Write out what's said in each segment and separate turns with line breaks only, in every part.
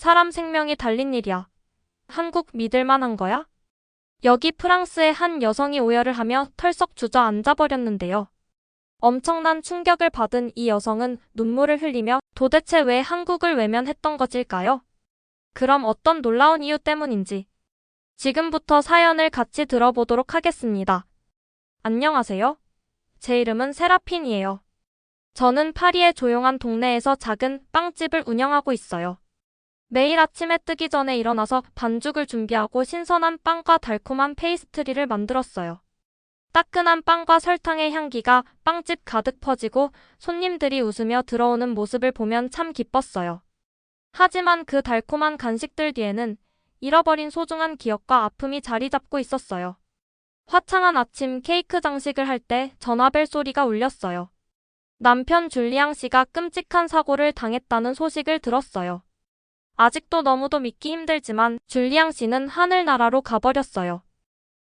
사람 생명이 달린 일이야. 한국 믿을 만 한 거야? 여기 프랑스의 한 여성이 오열을 하며 털썩 주저앉아 버렸는데요. 엄청난 충격을 받은 이 여성은 눈물을 흘리며 도대체 왜 한국을 외면했던 것일까요? 그럼 어떤 놀라운 이유 때문인지 지금부터 사연을 같이 들어보도록 하겠습니다. 안녕하세요. 제 이름은 세라핀이에요. 저는 파리의 조용한 동네에서 작은 빵집을 운영하고 있어요. 매일 아침에 뜨기 전에 일어나서 반죽을 준비하고 신선한 빵과 달콤한 페이스트리를 만들었어요. 따끈한 빵과 설탕의 향기가 빵집 가득 퍼지고 손님들이 웃으며 들어오는 모습을 보면 참 기뻤어요. 하지만 그 달콤한 간식들 뒤에는 잃어버린 소중한 기억과 아픔이 자리 잡고 있었어요. 화창한 아침 케이크 장식을 할 때 전화벨 소리가 울렸어요. 남편 줄리앙 씨가 끔찍한 사고를 당했다는 소식을 들었어요. 아직도 너무도 믿기 힘들지만 줄리앙 씨는 하늘나라로 가버렸어요.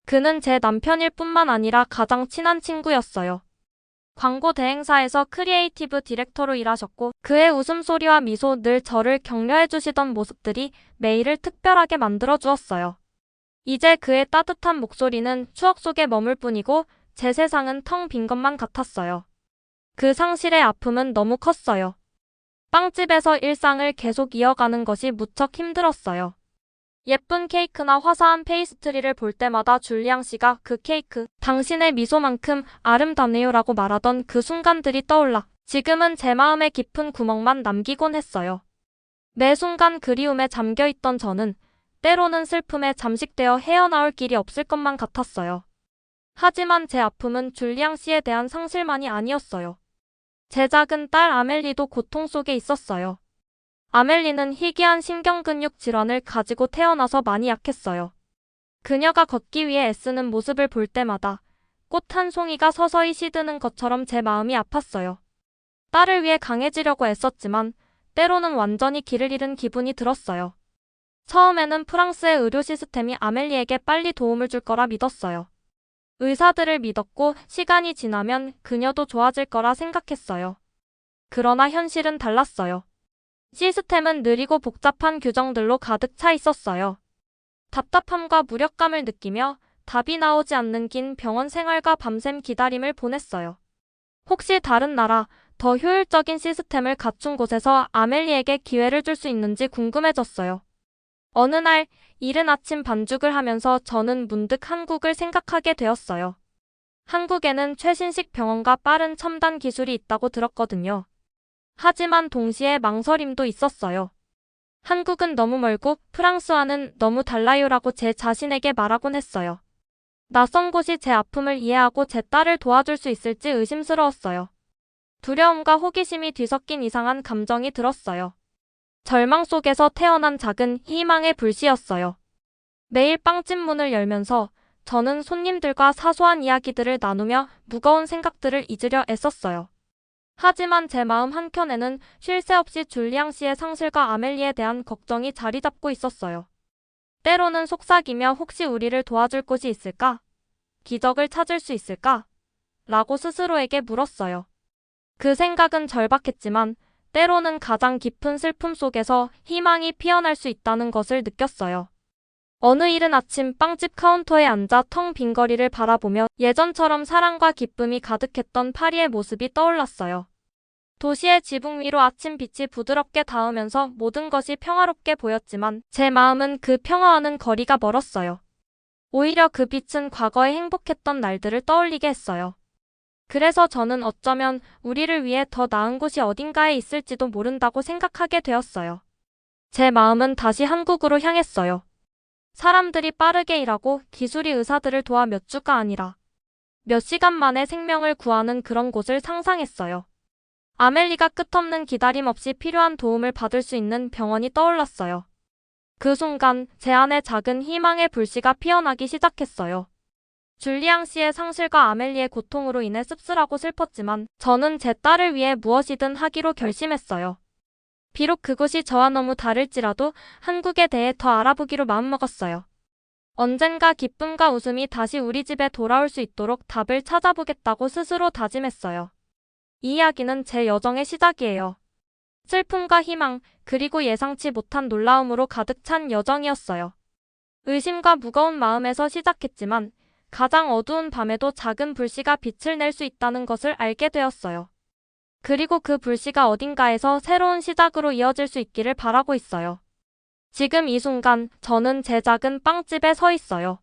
그는 제 남편일 뿐만 아니라 가장 친한 친구였어요. 광고 대행사에서 크리에이티브 디렉터로 일하셨고 그의 웃음소리와 미소 늘 저를 격려해 주시던 모습들이 매일을 특별하게 만들어 주었어요. 이제 그의 따뜻한 목소리는 추억 속에 머물 뿐이고 제 세상은 텅 빈 것만 같았어요. 그 상실의 아픔은 너무 컸어요. 빵집에서 일상을 계속 이어가는 것이 무척 힘들었어요. 예쁜 케이크나 화사한 페이스트리를 볼 때마다 줄리앙 씨가 그 케이크, 당신의 미소만큼 아름답네요 라고 말하던 그 순간들이 떠올라 지금은 제 마음의 깊은 구멍만 남기곤 했어요. 매 순간 그리움에 잠겨 있던 저는 때로는 슬픔에 잠식되어 헤어나올 길이 없을 것만 같았어요. 하지만 제 아픔은 줄리앙 씨에 대한 상실만이 아니었어요. 제 작은 딸 아멜리도 고통 속에 있었어요. 아멜리는 희귀한 신경근육 질환을 가지고 태어나서 많이 약했어요. 그녀가 걷기 위해 애쓰는 모습을 볼 때마다 꽃 한 송이가 서서히 시드는 것처럼 제 마음이 아팠어요. 딸을 위해 강해지려고 애썼지만 때로는 완전히 길을 잃은 기분이 들었어요. 처음에는 프랑스의 의료 시스템이 아멜리에게 빨리 도움을 줄 거라 믿었어요. 의사들을 믿었고 시간이 지나면 그녀도 좋아질 거라 생각했어요. 그러나 현실은 달랐어요. 시스템은 느리고 복잡한 규정들로 가득 차 있었어요. 답답함과 무력감을 느끼며 답이 나오지 않는 긴 병원 생활과 밤샘 기다림을 보냈어요. 혹시 다른 나라, 더 효율적인 시스템을 갖춘 곳에서 아멜리에게 기회를 줄 수 있는지 궁금해졌어요. 어느 날, 이른 아침 반죽을 하면서 저는 문득 한국을 생각하게 되었어요. 한국에는 최신식 병원과 빠른 첨단 기술이 있다고 들었거든요. 하지만 동시에 망설임도 있었어요. 한국은 너무 멀고 프랑스와는 너무 달라요라고 제 자신에게 말하곤 했어요. 낯선 곳이 제 아픔을 이해하고 제 딸을 도와줄 수 있을지 의심스러웠어요. 두려움과 호기심이 뒤섞인 이상한 감정이 들었어요. 절망 속에서 태어난 작은 희망의 불씨였어요. 매일 빵집 문을 열면서 저는 손님들과 사소한 이야기들을 나누며 무거운 생각들을 잊으려 애썼어요. 하지만 제 마음 한켠에는 쉴 새 없이 줄리앙 씨의 상실과 아멜리에 대한 걱정이 자리 잡고 있었어요. 때로는 속삭이며 혹시 우리를 도와줄 곳이 있을까? 기적을 찾을 수 있을까? 라고 스스로에게 물었어요. 그 생각은 절박했지만 때로는 가장 깊은 슬픔 속에서 희망이 피어날 수 있다는 것을 느꼈어요. 어느 이른 아침 빵집 카운터에 앉아 텅 빈 거리를 바라보며 예전처럼 사랑과 기쁨이 가득했던 파리의 모습이 떠올랐어요. 도시의 지붕 위로 아침 빛이 부드럽게 닿으면서 모든 것이 평화롭게 보였지만 제 마음은 그 평화와는 거리가 멀었어요. 오히려 그 빛은 과거에 행복했던 날들을 떠올리게 했어요. 그래서 저는 어쩌면 우리를 위해 더 나은 곳이 어딘가에 있을지도 모른다고 생각하게 되었어요. 제 마음은 다시 한국으로 향했어요. 사람들이 빠르게 일하고 기술이 의사들을 도와 몇 주가 아니라 몇 시간 만에 생명을 구하는 그런 곳을 상상했어요. 아멜리가 끝없는 기다림 없이 필요한 도움을 받을 수 있는 병원이 떠올랐어요. 그 순간 제 안에 작은 희망의 불씨가 피어나기 시작했어요. 줄리앙 씨의 상실과 아멜리의 고통으로 인해 씁쓸하고 슬펐지만 저는 제 딸을 위해 무엇이든 하기로 결심했어요. 비록 그곳이 저와 너무 다를지라도 한국에 대해 더 알아보기로 마음먹었어요. 언젠가 기쁨과 웃음이 다시 우리 집에 돌아올 수 있도록 답을 찾아보겠다고 스스로 다짐했어요. 이 이야기는 제 여정의 시작이에요. 슬픔과 희망, 그리고 예상치 못한 놀라움으로 가득 찬 여정이었어요. 의심과 무거운 마음에서 시작했지만 가장 어두운 밤에도 작은 불씨가 빛을 낼 수 있다는 것을 알게 되었어요. 그리고 그 불씨가 어딘가에서 새로운 시작으로 이어질 수 있기를 바라고 있어요. 지금 이 순간 저는 제 작은 빵집에 서 있어요.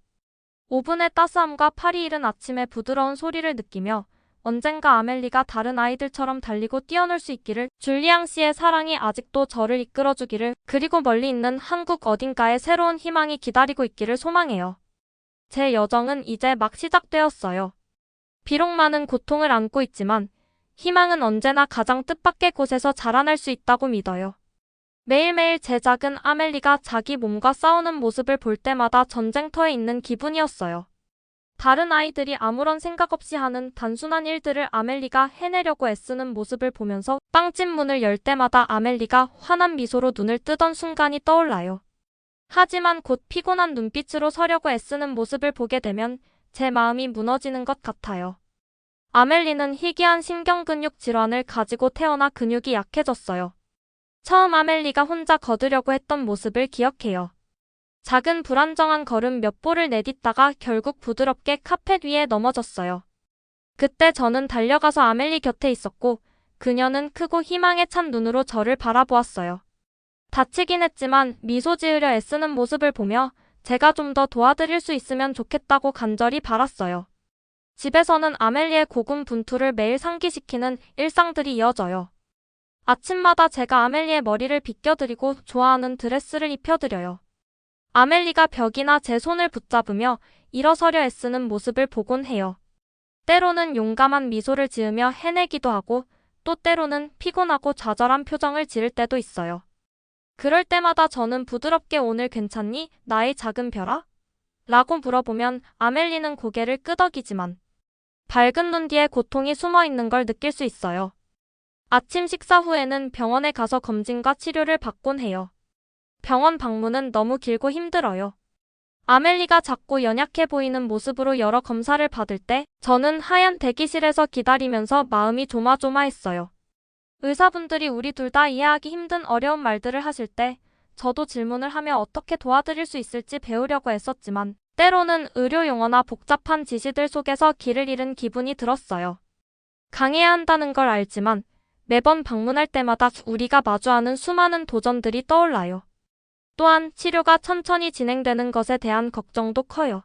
오븐의 따스함과 팔이 이른 아침의 부드러운 소리를 느끼며 언젠가 아멜리가 다른 아이들처럼 달리고 뛰어놀 수 있기를 줄리앙 씨의 사랑이 아직도 저를 이끌어주기를 그리고 멀리 있는 한국 어딘가에 새로운 희망이 기다리고 있기를 소망해요. 제 여정은 이제 막 시작되었어요. 비록 많은 고통을 안고 있지만 희망은 언제나 가장 뜻밖의 곳에서 자라날 수 있다고 믿어요. 매일매일 제 작은 아멜리가 자기 몸과 싸우는 모습을 볼 때마다 전쟁터에 있는 기분이었어요. 다른 아이들이 아무런 생각 없이 하는 단순한 일들을 아멜리가 해내려고 애쓰는 모습을 보면서 빵집 문을 열 때마다 아멜리가 환한 미소로 눈을 뜨던 순간이 떠올라요. 하지만 곧 피곤한 눈빛으로 서려고 애쓰는 모습을 보게 되면 제 마음이 무너지는 것 같아요. 아멜리는 희귀한 신경근육 질환을 가지고 태어나 근육이 약해졌어요. 처음 아멜리가 혼자 걷으려고 했던 모습을 기억해요. 작은 불안정한 걸음 몇 보를 내딛다가 결국 부드럽게 카펫 위에 넘어졌어요. 그때 저는 달려가서 아멜리 곁에 있었고 그녀는 크고 희망에 찬 눈으로 저를 바라보았어요. 다치긴 했지만 미소 지으려 애쓰는 모습을 보며 제가 좀 더 도와드릴 수 있으면 좋겠다고 간절히 바랐어요. 집에서는 아멜리의 고군 분투를 매일 상기시키는 일상들이 이어져요. 아침마다 제가 아멜리의 머리를 빗겨드리고 좋아하는 드레스를 입혀드려요. 아멜리가 벽이나 제 손을 붙잡으며 일어서려 애쓰는 모습을 보곤 해요. 때로는 용감한 미소를 지으며 해내기도 하고 또 때로는 피곤하고 좌절한 표정을 지을 때도 있어요. 그럴 때마다 저는 부드럽게 오늘 괜찮니? 나의 작은 별아? 라고 물어보면 아멜리는 고개를 끄덕이지만 밝은 눈 뒤에 고통이 숨어 있는 걸 느낄 수 있어요. 아침 식사 후에는 병원에 가서 검진과 치료를 받곤 해요. 병원 방문은 너무 길고 힘들어요. 아멜리가 작고 연약해 보이는 모습으로 여러 검사를 받을 때 저는 하얀 대기실에서 기다리면서 마음이 조마조마했어요. 의사분들이 우리 둘 다 이해하기 힘든 어려운 말들을 하실 때 저도 질문을 하며 어떻게 도와드릴 수 있을지 배우려고 애썼지만 때로는 의료 용어나 복잡한 지시들 속에서 길을 잃은 기분이 들었어요. 강해야 한다는 걸 알지만 매번 방문할 때마다 우리가 마주하는 수많은 도전들이 떠올라요. 또한 치료가 천천히 진행되는 것에 대한 걱정도 커요.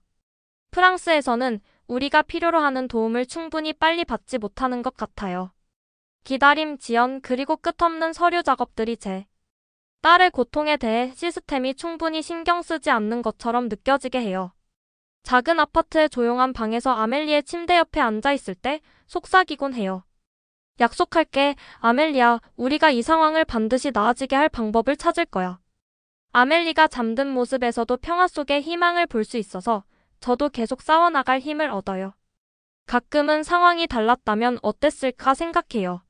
프랑스에서는 우리가 필요로 하는 도움을 충분히 빨리 받지 못하는 것 같아요. 기다림, 지연, 그리고 끝없는 서류 작업들이 제 딸의 고통에 대해 시스템이 충분히 신경 쓰지 않는 것처럼 느껴지게 해요. 작은 아파트의 조용한 방에서 아멜리의 침대 옆에 앉아 있을 때 속삭이곤 해요. 약속할게, 아멜리아, 우리가 이 상황을 반드시 나아지게 할 방법을 찾을 거야. 아멜리가 잠든 모습에서도 평화 속에 희망을 볼 수 있어서 저도 계속 싸워나갈 힘을 얻어요. 가끔은 상황이 달랐다면 어땠을까 생각해요.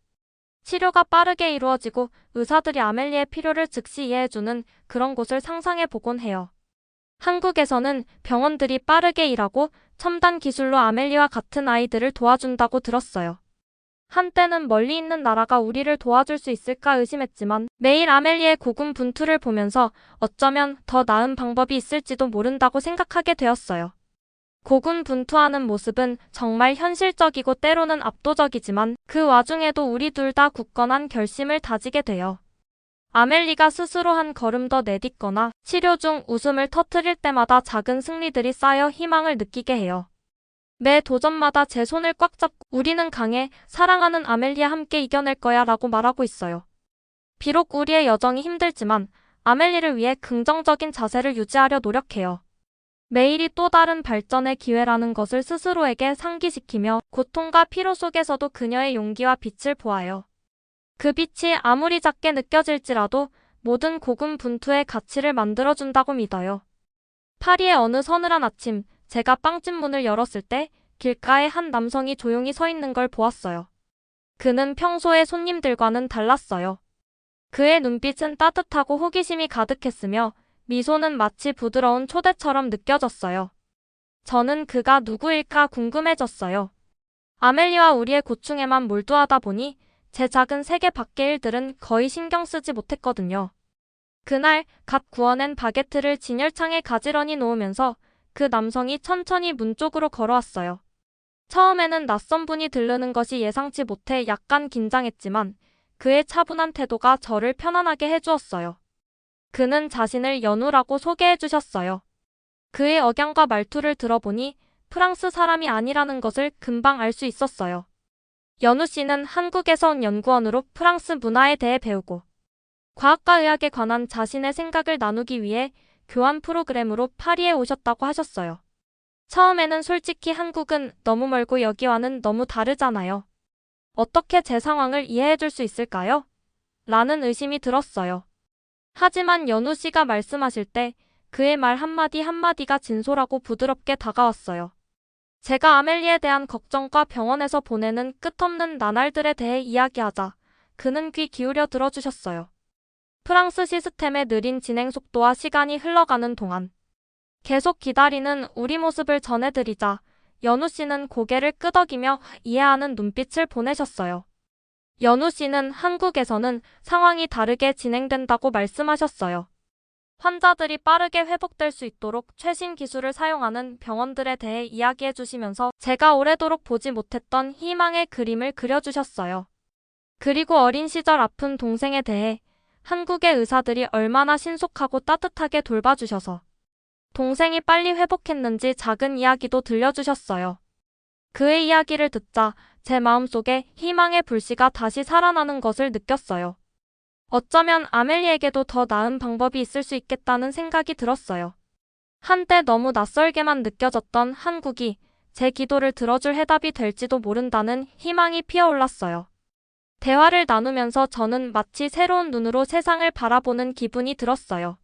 치료가 빠르게 이루어지고 의사들이 아멜리의 필요를 즉시 이해해주는 그런 곳을 상상해 보곤 해요. 한국에서는 병원들이 빠르게 일하고 첨단 기술로 아멜리와 같은 아이들을 도와준다고 들었어요. 한때는 멀리 있는 나라가 우리를 도와줄 수 있을까 의심했지만 매일 아멜리의 고군 분투를 보면서 어쩌면 더 나은 방법이 있을지도 모른다고 생각하게 되었어요. 고군 분투하는 모습은 정말 현실적이고 때로는 압도적이지만 그 와중에도 우리 둘 다 굳건한 결심을 다지게 돼요. 아멜리가 스스로 한 걸음 더 내딛거나 치료 중 웃음을 터트릴 때마다 작은 승리들이 쌓여 희망을 느끼게 해요. 매 도전마다 제 손을 꽉 잡고 우리는 강해 사랑하는 아멜리아 함께 이겨낼 거야 라고 말하고 있어요. 비록 우리의 여정이 힘들지만 아멜리를 위해 긍정적인 자세를 유지하려 노력해요. 매일이 또 다른 발전의 기회라는 것을 스스로에게 상기시키며 고통과 피로 속에서도 그녀의 용기와 빛을 보아요. 그 빛이 아무리 작게 느껴질지라도 모든 고군 분투의 가치를 만들어준다고 믿어요. 파리의 어느 서늘한 아침, 제가 빵집 문을 열었을 때 길가에 한 남성이 조용히 서 있는 걸 보았어요. 그는 평소의 손님들과는 달랐어요. 그의 눈빛은 따뜻하고 호기심이 가득했으며 미소는 마치 부드러운 초대처럼 느껴졌어요. 저는 그가 누구일까 궁금해졌어요. 아멜리와 우리의 고충에만 몰두하다 보니 제 작은 세계 밖의 일들은 거의 신경 쓰지 못했거든요. 그날 갓 구워낸 바게트를 진열창에 가지런히 놓으면서 그 남성이 천천히 문 쪽으로 걸어왔어요. 처음에는 낯선 분이 들르는 것이 예상치 못해 약간 긴장했지만 그의 차분한 태도가 저를 편안하게 해주었어요. 그는 자신을 연우라고 소개해 주셨어요. 그의 억양과 말투를 들어보니 프랑스 사람이 아니라는 것을 금방 알 수 있었어요. 연우 씨는 한국에서 온 연구원으로 프랑스 문화에 대해 배우고 과학과 의학에 관한 자신의 생각을 나누기 위해 교환 프로그램으로 파리에 오셨다고 하셨어요. 처음에는 솔직히 한국은 너무 멀고 여기와는 너무 다르잖아요. 어떻게 제 상황을 이해해 줄 수 있을까요? 라는 의심이 들었어요. 하지만 연우 씨가 말씀하실 때 그의 말 한마디 한마디가 진솔하고 부드럽게 다가왔어요. 제가 아멜리에 대한 걱정과 병원에서 보내는 끝없는 나날들에 대해 이야기하자 그는 귀 기울여 들어주셨어요. 프랑스 시스템의 느린 진행 속도와 시간이 흘러가는 동안 계속 기다리는 우리 모습을 전해드리자 연우 씨는 고개를 끄덕이며 이해하는 눈빛을 보내셨어요. 연우 씨는 한국에서는 상황이 다르게 진행된다고 말씀하셨어요. 환자들이 빠르게 회복될 수 있도록 최신 기술을 사용하는 병원들에 대해 이야기해 주시면서 제가 오래도록 보지 못했던 희망의 그림을 그려주셨어요. 그리고 어린 시절 아픈 동생에 대해 한국의 의사들이 얼마나 신속하고 따뜻하게 돌봐주셔서 동생이 빨리 회복했는지 작은 이야기도 들려주셨어요. 그의 이야기를 듣자 제 마음속에 희망의 불씨가 다시 살아나는 것을 느꼈어요. 어쩌면 아멜리에게도 더 나은 방법이 있을 수 있겠다는 생각이 들었어요. 한때 너무 낯설게만 느껴졌던 한국이 제 기도를 들어줄 해답이 될지도 모른다는 희망이 피어올랐어요. 대화를 나누면서 저는 마치 새로운 눈으로 세상을 바라보는 기분이 들었어요.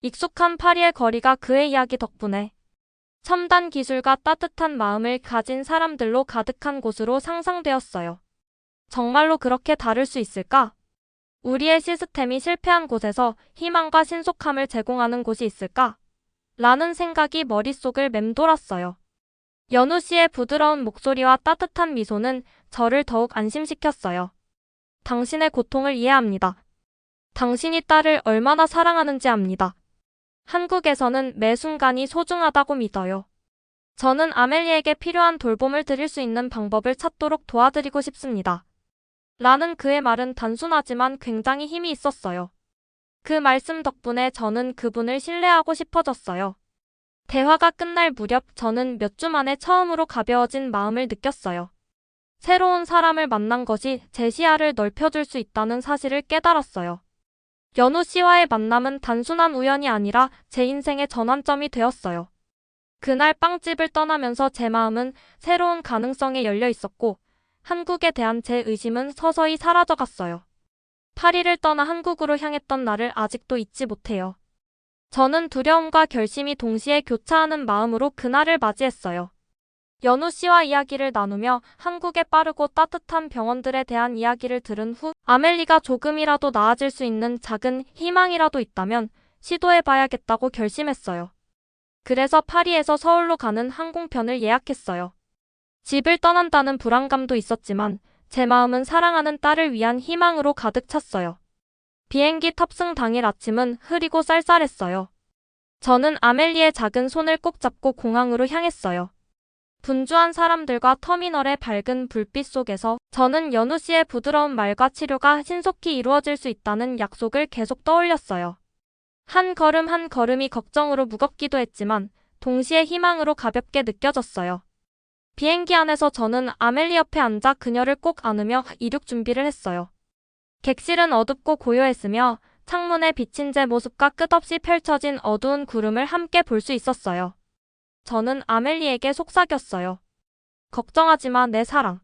익숙한 파리의 거리가 그의 이야기 덕분에 첨단 기술과 따뜻한 마음을 가진 사람들로 가득한 곳으로 상상되었어요. 정말로 그렇게 다를 수 있을까? 우리의 시스템이 실패한 곳에서 희망과 신속함을 제공하는 곳이 있을까? 라는 생각이 머릿속을 맴돌았어요. 연우 씨의 부드러운 목소리와 따뜻한 미소는 저를 더욱 안심시켰어요. 당신의 고통을 이해합니다. 당신이 딸을 얼마나 사랑하는지 압니다. 한국에서는 매 순간이 소중하다고 믿어요. 저는 아멜리에게 필요한 돌봄을 드릴 수 있는 방법을 찾도록 도와드리고 싶습니다. 라는 그의 말은 단순하지만 굉장히 힘이 있었어요. 그 말씀 덕분에 저는 그분을 신뢰하고 싶어졌어요. 대화가 끝날 무렵 저는 몇 주 만에 처음으로 가벼워진 마음을 느꼈어요. 새로운 사람을 만난 것이 제 시야를 넓혀줄 수 있다는 사실을 깨달았어요. 연우 씨와의 만남은 단순한 우연이 아니라 제 인생의 전환점이 되었어요. 그날 빵집을 떠나면서 제 마음은 새로운 가능성에 열려 있었고, 한국에 대한 제 의심은 서서히 사라져갔어요. 파리를 떠나 한국으로 향했던 날을 아직도 잊지 못해요. 저는 두려움과 결심이 동시에 교차하는 마음으로 그날을 맞이했어요. 연우 씨와 이야기를 나누며 한국의 빠르고 따뜻한 병원들에 대한 이야기를 들은 후 아멜리가 조금이라도 나아질 수 있는 작은 희망이라도 있다면 시도해봐야겠다고 결심했어요. 그래서 파리에서 서울로 가는 항공편을 예약했어요. 집을 떠난다는 불안감도 있었지만 제 마음은 사랑하는 딸을 위한 희망으로 가득 찼어요. 비행기 탑승 당일 아침은 흐리고 쌀쌀했어요. 저는 아멜리의 작은 손을 꼭 잡고 공항으로 향했어요. 분주한 사람들과 터미널의 밝은 불빛 속에서 저는 연우 씨의 부드러운 말과 치료가 신속히 이루어질 수 있다는 약속을 계속 떠올렸어요. 한 걸음 한 걸음이 걱정으로 무겁기도 했지만 동시에 희망으로 가볍게 느껴졌어요. 비행기 안에서 저는 아멜리 옆에 앉아 그녀를 꼭 안으며 이륙 준비를 했어요. 객실은 어둡고 고요했으며 창문에 비친 제 모습과 끝없이 펼쳐진 어두운 구름을 함께 볼 수 있었어요. 저는 아멜리에게 속삭였어요. 걱정하지 마, 내 사랑.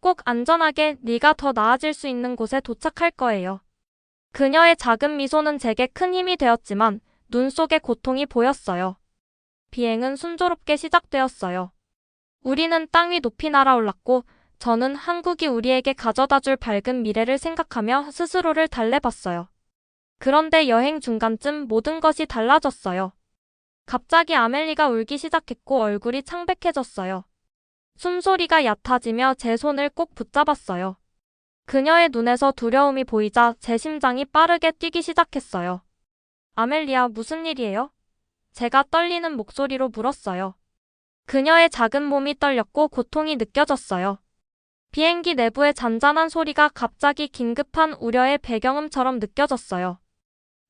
꼭 안전하게 네가 더 나아질 수 있는 곳에 도착할 거예요. 그녀의 작은 미소는 제게 큰 힘이 되었지만 눈 속에 고통이 보였어요. 비행은 순조롭게 시작되었어요. 우리는 땅 위 높이 날아올랐고 저는 한국이 우리에게 가져다 줄 밝은 미래를 생각하며 스스로를 달래봤어요. 그런데 여행 중간쯤 모든 것이 달라졌어요. 갑자기 아멜리가 울기 시작했고 얼굴이 창백해졌어요. 숨소리가 얕아지며 제 손을 꼭 붙잡았어요. 그녀의 눈에서 두려움이 보이자 제 심장이 빠르게 뛰기 시작했어요. 아멜리아, 무슨 일이에요? 제가 떨리는 목소리로 물었어요. 그녀의 작은 몸이 떨렸고 고통이 느껴졌어요. 비행기 내부의 잔잔한 소리가 갑자기 긴급한 우려의 배경음처럼 느껴졌어요.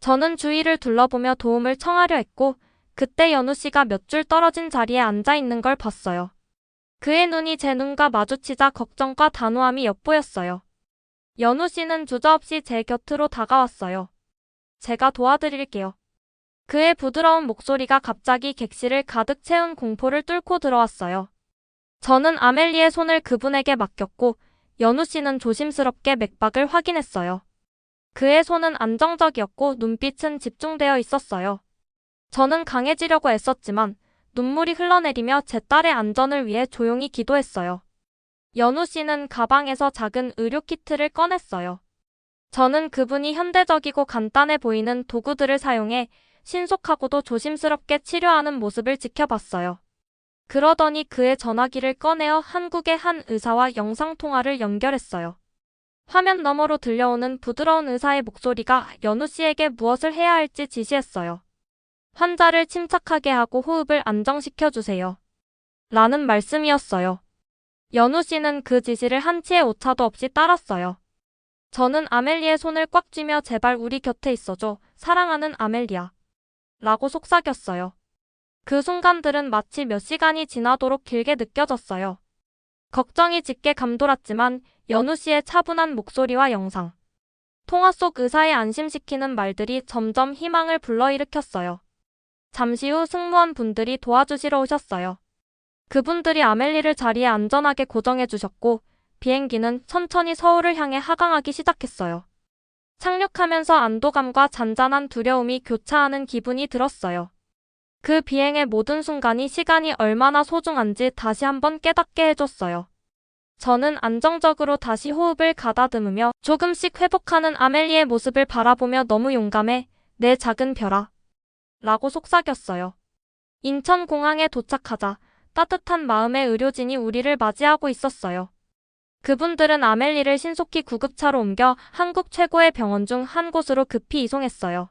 저는 주위를 둘러보며 도움을 청하려 했고, 그때 연우 씨가 몇 줄 떨어진 자리에 앉아 있는 걸 봤어요. 그의 눈이 제 눈과 마주치자 걱정과 단호함이 엿보였어요. 연우 씨는 주저없이 제 곁으로 다가왔어요. 제가 도와드릴게요. 그의 부드러운 목소리가 갑자기 객실을 가득 채운 공포를 뚫고 들어왔어요. 저는 아멜리의 손을 그분에게 맡겼고, 연우 씨는 조심스럽게 맥박을 확인했어요. 그의 손은 안정적이었고 눈빛은 집중되어 있었어요. 저는 강해지려고 애썼지만 눈물이 흘러내리며 제 딸의 안전을 위해 조용히 기도했어요. 연우 씨는 가방에서 작은 의료 키트를 꺼냈어요. 저는 그분이 현대적이고 간단해 보이는 도구들을 사용해 신속하고도 조심스럽게 치료하는 모습을 지켜봤어요. 그러더니 그의 전화기를 꺼내어 한국의 한 의사와 영상통화를 연결했어요. 화면 너머로 들려오는 부드러운 의사의 목소리가 연우 씨에게 무엇을 해야 할지 지시했어요. 환자를 침착하게 하고 호흡을 안정시켜 주세요. 라는 말씀이었어요. 연우 씨는 그 지시를 한치의 오차도 없이 따랐어요. 저는 아멜리의 손을 꽉 쥐며 제발 우리 곁에 있어줘. 사랑하는 아멜리아. 라고 속삭였어요. 그 순간들은 마치 몇 시간이 지나도록 길게 느껴졌어요. 걱정이 짙게 감돌았지만 연우 씨의 차분한 목소리와 영상, 통화 속 의사의 안심시키는 말들이 점점 희망을 불러일으켰어요. 잠시 후 승무원 분들이 도와주시러 오셨어요. 그분들이 아멜리를 자리에 안전하게 고정해 주셨고 비행기는 천천히 서울을 향해 하강하기 시작했어요. 착륙하면서 안도감과 잔잔한 두려움이 교차하는 기분이 들었어요. 그 비행의 모든 순간이 시간이 얼마나 소중한지 다시 한번 깨닫게 해줬어요. 저는 안정적으로 다시 호흡을 가다듬으며 조금씩 회복하는 아멜리의 모습을 바라보며 너무 용감해, 내 작은 별아. 라고 속삭였어요. 인천공항에 도착하자 따뜻한 마음의 의료진이 우리를 맞이하고 있었어요. 그분들은 아멜리를 신속히 구급차로 옮겨 한국 최고의 병원 중 한 곳으로 급히 이송했어요.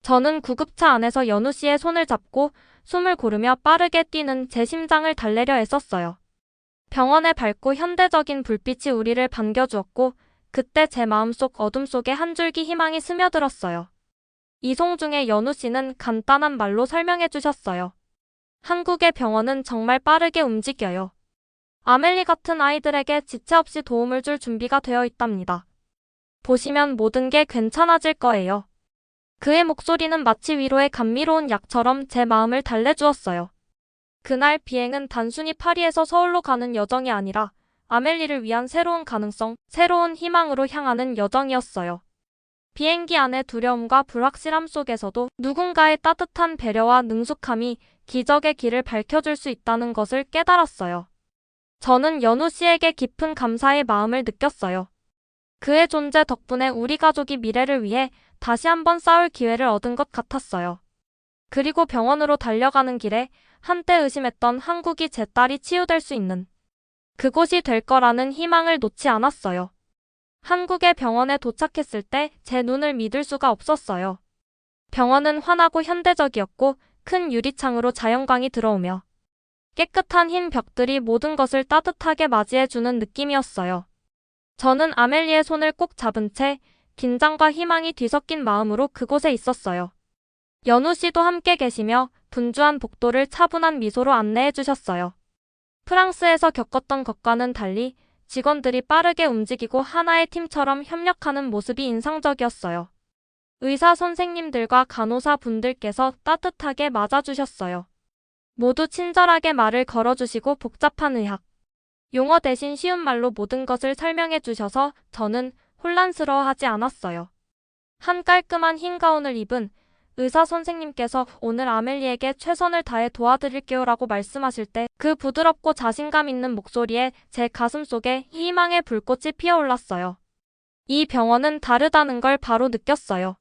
저는 구급차 안에서 연우 씨의 손을 잡고 숨을 고르며 빠르게 뛰는 제 심장을 달래려 애썼어요. 병원의 밝고 현대적인 불빛이 우리를 반겨주었고 그때 제 마음속 어둠 속에 한 줄기 희망이 스며들었어요. 이송 중에 연우 씨는 간단한 말로 설명해 주셨어요. 한국의 병원은 정말 빠르게 움직여요. 아멜리 같은 아이들에게 지체 없이 도움을 줄 준비가 되어 있답니다. 보시면 모든 게 괜찮아질 거예요. 그의 목소리는 마치 위로의 감미로운 약처럼 제 마음을 달래주었어요. 그날 비행은 단순히 파리에서 서울로 가는 여정이 아니라 아멜리를 위한 새로운 가능성, 새로운 희망으로 향하는 여정이었어요. 비행기 안의 두려움과 불확실함 속에서도 누군가의 따뜻한 배려와 능숙함이 기적의 길을 밝혀줄 수 있다는 것을 깨달았어요. 저는 연우 씨에게 깊은 감사의 마음을 느꼈어요. 그의 존재 덕분에 우리 가족이 미래를 위해 다시 한번 싸울 기회를 얻은 것 같았어요. 그리고 병원으로 달려가는 길에 한때 의심했던 한국이 제 딸이 치유될 수 있는 그곳이 될 거라는 희망을 놓지 않았어요. 한국의 병원에 도착했을 때 제 눈을 믿을 수가 없었어요. 병원은 환하고 현대적이었고 큰 유리창으로 자연광이 들어오며 깨끗한 흰 벽들이 모든 것을 따뜻하게 맞이해주는 느낌이었어요. 저는 아멜리의 손을 꼭 잡은 채 긴장과 희망이 뒤섞인 마음으로 그곳에 있었어요. 연우 씨도 함께 계시며 분주한 복도를 차분한 미소로 안내해 주셨어요. 프랑스에서 겪었던 것과는 달리 직원들이 빠르게 움직이고 하나의 팀처럼 협력하는 모습이 인상적이었어요. 의사 선생님들과 간호사 분들께서 따뜻하게 맞아주셨어요. 모두 친절하게 말을 걸어주시고 복잡한 의학, 용어 대신 쉬운 말로 모든 것을 설명해 주셔서 저는 혼란스러워하지 않았어요. 한 깔끔한 흰 가운을 입은 의사 선생님께서 오늘 아멜리에게 최선을 다해 도와드릴게요 라고 말씀하실 때 그 부드럽고 자신감 있는 목소리에 제 가슴 속에 희망의 불꽃이 피어올랐어요. 이 병원은 다르다는 걸 바로 느꼈어요.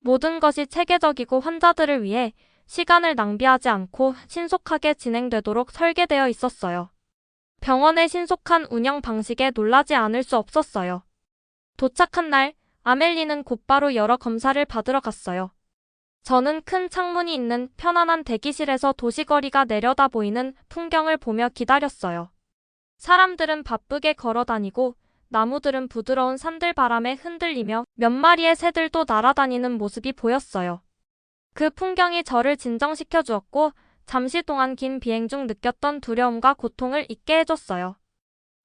모든 것이 체계적이고 환자들을 위해 시간을 낭비하지 않고 신속하게 진행되도록 설계되어 있었어요. 병원의 신속한 운영 방식에 놀라지 않을 수 없었어요. 도착한 날, 아멜리는 곧바로 여러 검사를 받으러 갔어요. 저는 큰 창문이 있는 편안한 대기실에서 도시거리가 내려다 보이는 풍경을 보며 기다렸어요. 사람들은 바쁘게 걸어 다니고 나무들은 부드러운 산들 바람에 흔들리며 몇 마리의 새들도 날아다니는 모습이 보였어요. 그 풍경이 저를 진정시켜 주었고 잠시 동안 긴 비행 중 느꼈던 두려움과 고통을 잊게 해줬어요.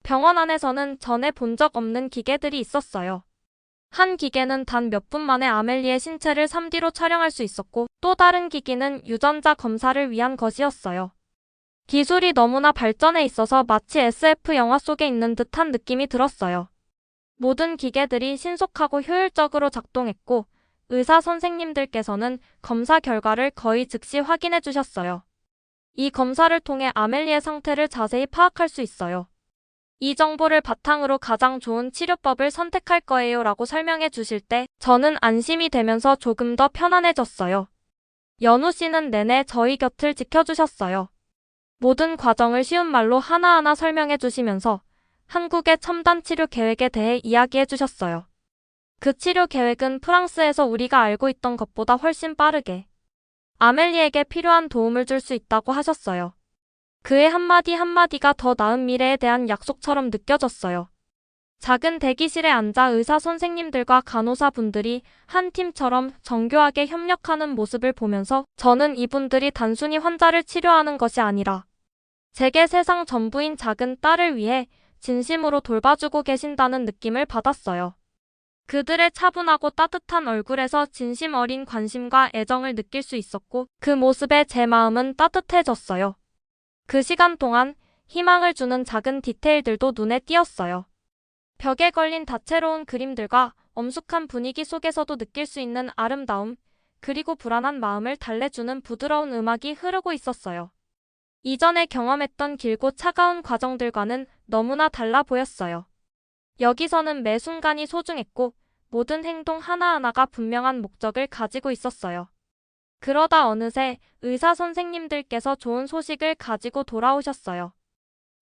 병원 안에서는 전에 본 적 없는 기계들이 있었어요. 한 기계는 단 몇 분 만에 아멜리의 신체를 3D로 촬영할 수 있었고 또 다른 기기는 유전자 검사를 위한 것이었어요. 기술이 너무나 발전해 있어서 마치 SF 영화 속에 있는 듯한 느낌이 들었어요. 모든 기계들이 신속하고 효율적으로 작동했고 의사 선생님들께서는 검사 결과를 거의 즉시 확인해 주셨어요. 이 검사를 통해 아멜리의 상태를 자세히 파악할 수 있어요. 이 정보를 바탕으로 가장 좋은 치료법을 선택할 거예요 라고 설명해 주실 때 저는 안심이 되면서 조금 더 편안해졌어요. 연우 씨는 내내 저희 곁을 지켜주셨어요. 모든 과정을 쉬운 말로 하나하나 설명해 주시면서 한국의 첨단 치료 계획에 대해 이야기해 주셨어요. 그 치료 계획은 프랑스에서 우리가 알고 있던 것보다 훨씬 빠르게 아멜리에게 필요한 도움을 줄 수 있다고 하셨어요. 그의 한마디 한마디가 더 나은 미래에 대한 약속처럼 느껴졌어요. 작은 대기실에 앉아 의사 선생님들과 간호사 분들이 한 팀처럼 정교하게 협력하는 모습을 보면서 저는 이분들이 단순히 환자를 치료하는 것이 아니라 제게 세상 전부인 작은 딸을 위해 진심으로 돌봐주고 계신다는 느낌을 받았어요. 그들의 차분하고 따뜻한 얼굴에서 진심 어린 관심과 애정을 느낄 수 있었고 그 모습에 제 마음은 따뜻해졌어요. 그 시간 동안 희망을 주는 작은 디테일들도 눈에 띄었어요. 벽에 걸린 다채로운 그림들과 엄숙한 분위기 속에서도 느낄 수 있는 아름다움, 그리고 불안한 마음을 달래주는 부드러운 음악이 흐르고 있었어요. 이전에 경험했던 길고 차가운 과정들과는 너무나 달라 보였어요. 여기서는 매 순간이 소중했고 모든 행동 하나하나가 분명한 목적을 가지고 있었어요. 그러다 어느새 의사 선생님들께서 좋은 소식을 가지고 돌아오셨어요.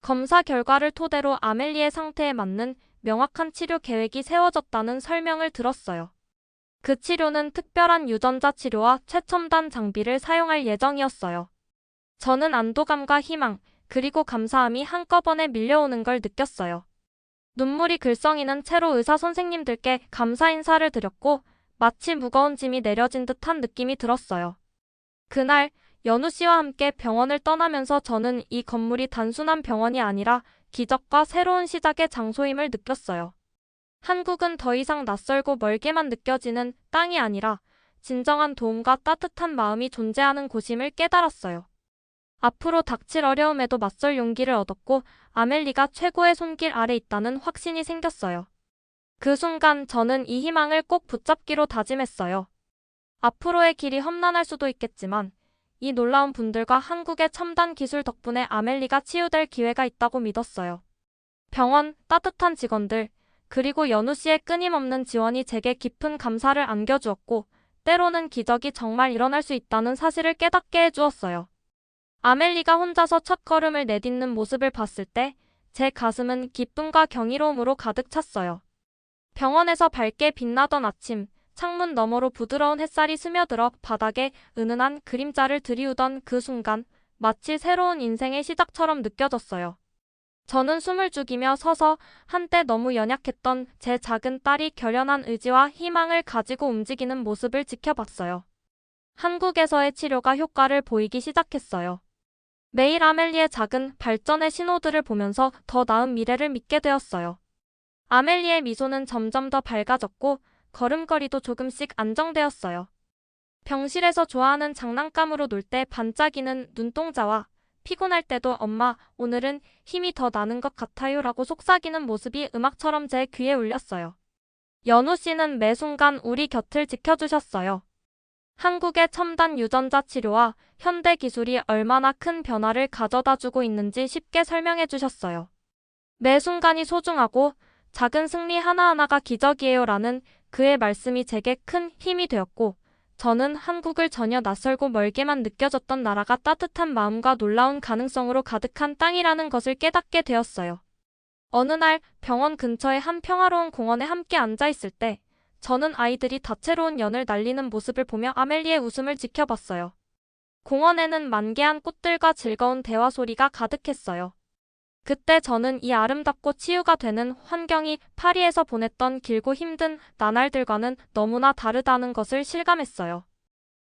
검사 결과를 토대로 아멜리의 상태에 맞는 명확한 치료 계획이 세워졌다는 설명을 들었어요. 그 치료는 특별한 유전자 치료와 최첨단 장비를 사용할 예정이었어요. 저는 안도감과 희망, 그리고 감사함이 한꺼번에 밀려오는 걸 느꼈어요. 눈물이 글썽이는 채로 의사 선생님들께 감사 인사를 드렸고 마치 무거운 짐이 내려진 듯한 느낌이 들었어요. 그날 연우 씨와 함께 병원을 떠나면서 저는 이 건물이 단순한 병원이 아니라 기적과 새로운 시작의 장소임을 느꼈어요. 한국은 더 이상 낯설고 멀게만 느껴지는 땅이 아니라 진정한 도움과 따뜻한 마음이 존재하는 곳임을 깨달았어요. 앞으로 닥칠 어려움에도 맞설 용기를 얻었고 아멜리가 최고의 손길 아래 있다는 확신이 생겼어요. 그 순간 저는 이 희망을 꼭 붙잡기로 다짐했어요. 앞으로의 길이 험난할 수도 있겠지만 이 놀라운 분들과 한국의 첨단 기술 덕분에 아멜리가 치유될 기회가 있다고 믿었어요. 병원, 따뜻한 직원들, 그리고 연우 씨의 끊임없는 지원이 제게 깊은 감사를 안겨주었고 때로는 기적이 정말 일어날 수 있다는 사실을 깨닫게 해주었어요. 아멜리가 혼자서 첫 걸음을 내딛는 모습을 봤을 때 제 가슴은 기쁨과 경이로움으로 가득 찼어요. 병원에서 밝게 빛나던 아침, 창문 너머로 부드러운 햇살이 스며들어 바닥에 은은한 그림자를 들이우던 그 순간 마치 새로운 인생의 시작처럼 느껴졌어요. 저는 숨을 죽이며 서서 한때 너무 연약했던 제 작은 딸이 결연한 의지와 희망을 가지고 움직이는 모습을 지켜봤어요. 한국에서의 치료가 효과를 보이기 시작했어요. 매일 아멜리의 작은 발전의 신호들을 보면서 더 나은 미래를 믿게 되었어요. 아멜리의 미소는 점점 더 밝아졌고 걸음걸이도 조금씩 안정되었어요. 병실에서 좋아하는 장난감으로 놀 때 반짝이는 눈동자와 피곤할 때도 엄마, 오늘은 힘이 더 나는 것 같아요 라고 속삭이는 모습이 음악처럼 제 귀에 울렸어요. 연우 씨는 매 순간 우리 곁을 지켜주셨어요. 한국의 첨단 유전자 치료와 현대 기술이 얼마나 큰 변화를 가져다 주고 있는지 쉽게 설명해 주셨어요. 매 순간이 소중하고 작은 승리 하나하나가 기적이에요 라는 그의 말씀이 제게 큰 힘이 되었고 저는 한국을 전혀 낯설고 멀게만 느껴졌던 나라가 따뜻한 마음과 놀라운 가능성으로 가득한 땅이라는 것을 깨닫게 되었어요. 어느 날 병원 근처의 한 평화로운 공원에 함께 앉아 있을 때 저는 아이들이 다채로운 연을 날리는 모습을 보며 아멜리의 웃음을 지켜봤어요. 공원에는 만개한 꽃들과 즐거운 대화 소리가 가득했어요. 그때 저는 이 아름답고 치유가 되는 환경이 파리에서 보냈던 길고 힘든 나날들과는 너무나 다르다는 것을 실감했어요.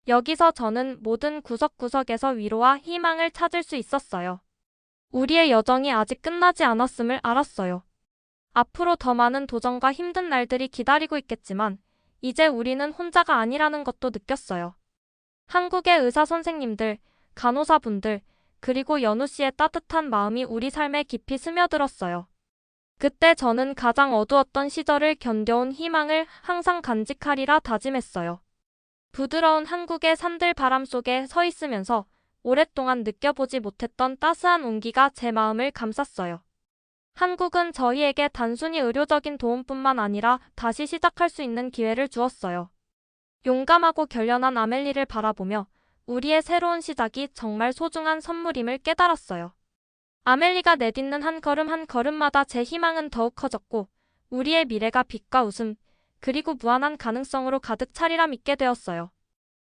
여기서 저는 모든 구석구석에서 위로와 희망을 찾을 수 있었어요. 우리의 여정이 아직 끝나지 않았음을 알았어요. 앞으로 더 많은 도전과 힘든 날들이 기다리고 있겠지만, 이제 우리는 혼자가 아니라는 것도 느꼈어요. 한국의 의사 선생님들, 간호사분들, 그리고 연우 씨의 따뜻한 마음이 우리 삶에 깊이 스며들었어요. 그때 저는 가장 어두웠던 시절을 견뎌온 희망을 항상 간직하리라 다짐했어요. 부드러운 한국의 산들 바람 속에 서 있으면서 오랫동안 느껴보지 못했던 따스한 온기가 제 마음을 감쌌어요. 한국은 저희에게 단순히 의료적인 도움뿐만 아니라 다시 시작할 수 있는 기회를 주었어요. 용감하고 결연한 아멜리를 바라보며 우리의 새로운 시작이 정말 소중한 선물임을 깨달았어요. 아멜리가 내딛는 한 걸음 한 걸음마다 제 희망은 더욱 커졌고 우리의 미래가 빛과 웃음 그리고 무한한 가능성으로 가득 차리라 믿게 되었어요.